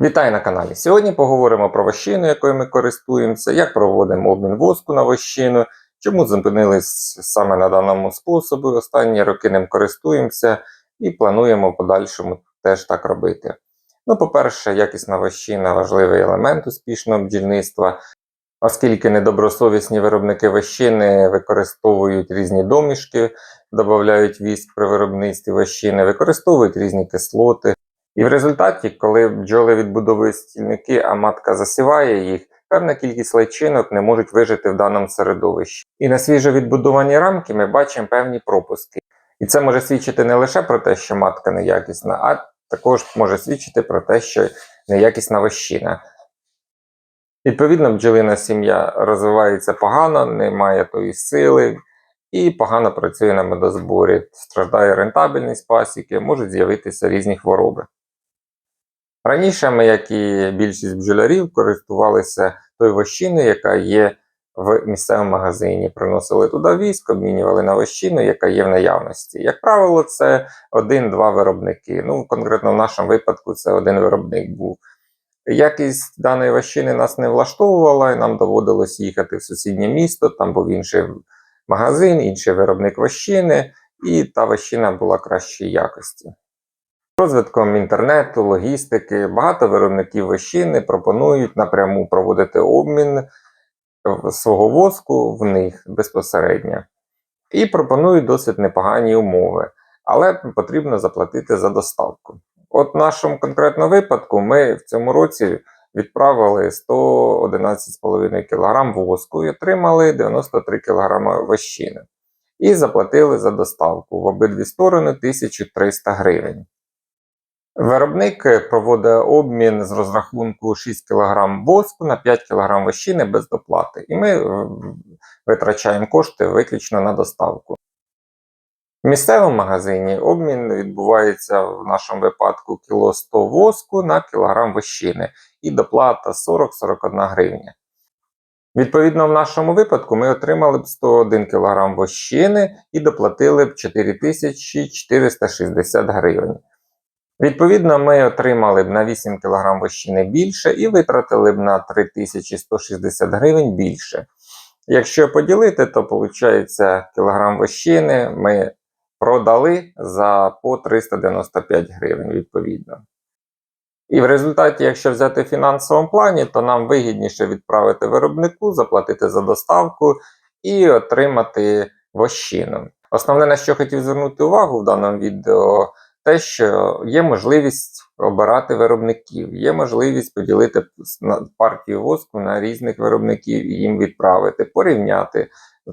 Вітаю на каналі. Сьогодні поговоримо про вощину, якою ми користуємося, як проводимо обмін воску на вощину, чому зупинились саме на даному способі. Останні роки ним користуємося і плануємо в подальшому теж так робити. Ну, по-перше, якісна вощина важливий елемент успішного бджільництва, оскільки недобросовісні виробники вощини використовують різні домішки, додають віск при виробництві вощини, використовують різні кислоти. І в результаті, коли бджоли відбудовують стільники, а матка засіває їх, певна кількість личинок не можуть вижити в даному середовищі. І на свіжо відбудовані рамки ми бачимо певні пропуски. І це може свідчити не лише про те, що матка неякісна, а також може свідчити про те, що неякісна вощина. Відповідно, бджолина сім'я розвивається погано, не має тої сили і погано працює на медозборі, страждає рентабельність пасіки, можуть з'явитися різні хвороби. Раніше ми, як і більшість бджолярів, користувалися тою вощиною, яка є в місцевому магазині. Приносили туди віск, обмінювали на вощину, яка є в наявності. Як правило, це один-два виробники. Ну, конкретно в нашому випадку це один виробник був. Якість даної вощини нас не влаштовувала, і нам доводилось їхати в сусіднє місто, там був інший магазин, інший виробник вощини, і та вощина була кращої якості. Розвитком інтернету, логістики, багато виробників вощини пропонують напряму проводити обмін свого воску в них безпосередньо. І пропонують досить непогані умови, але потрібно заплатити за доставку. От в нашому конкретному випадку ми в цьому році відправили 111,5 кг воску і отримали 93 кг вощини. І заплатили за доставку в обидві сторони 1300 гривень. Виробник проводить обмін з розрахунку 6 кг воску на 5 кг вощини без доплати. І ми е, витрачаємо кошти виключно на доставку. В місцевому магазині обмін відбувається в нашому випадку кіло 100 воску на кілограм вощини і доплата 40-41 гривня. Відповідно, в нашому випадку ми отримали б 101 кг вощини і доплатили б 4460 гривень. Відповідно, ми отримали б на 8 кг вощини більше і витратили б на 3160 гривень більше. Якщо поділити, то виходить кілограм вощини ми продали за по 395 гривень відповідно. І в результаті, якщо взяти в фінансовому плані, то нам вигідніше відправити виробнику, заплатити за доставку і отримати вощину. Основне, на що хотів звернути увагу в даному відео, те, що є можливість обирати виробників, є можливість поділити партію воску на різних виробників і їм відправити, порівняти,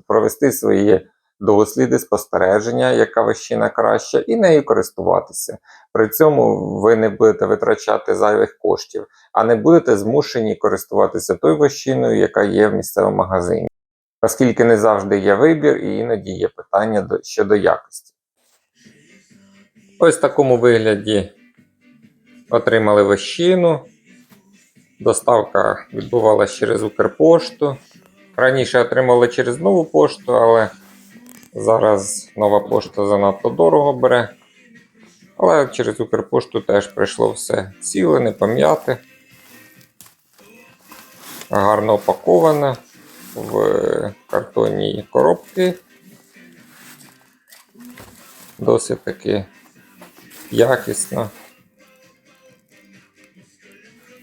провести свої досліди, спостереження, яка вощина краща, і нею користуватися. При цьому ви не будете витрачати зайвих коштів, а не будете змушені користуватися тою вощиною, яка є в місцевому магазині. Оскільки не завжди є вибір, і іноді є питання щодо якості. Ось в такому вигляді отримали вощину. Доставка відбувалася через Укрпошту. Раніше отримали через нову пошту, але зараз нова пошта занадто дорого бере. Але через Укрпошту теж прийшло все ціле, не пом'яте. Гарно упаковане в картонні коробки. Досить таки якісно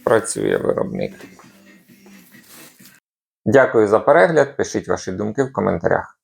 працює виробник. Дякую за перегляд. Пишіть ваші думки в коментарях.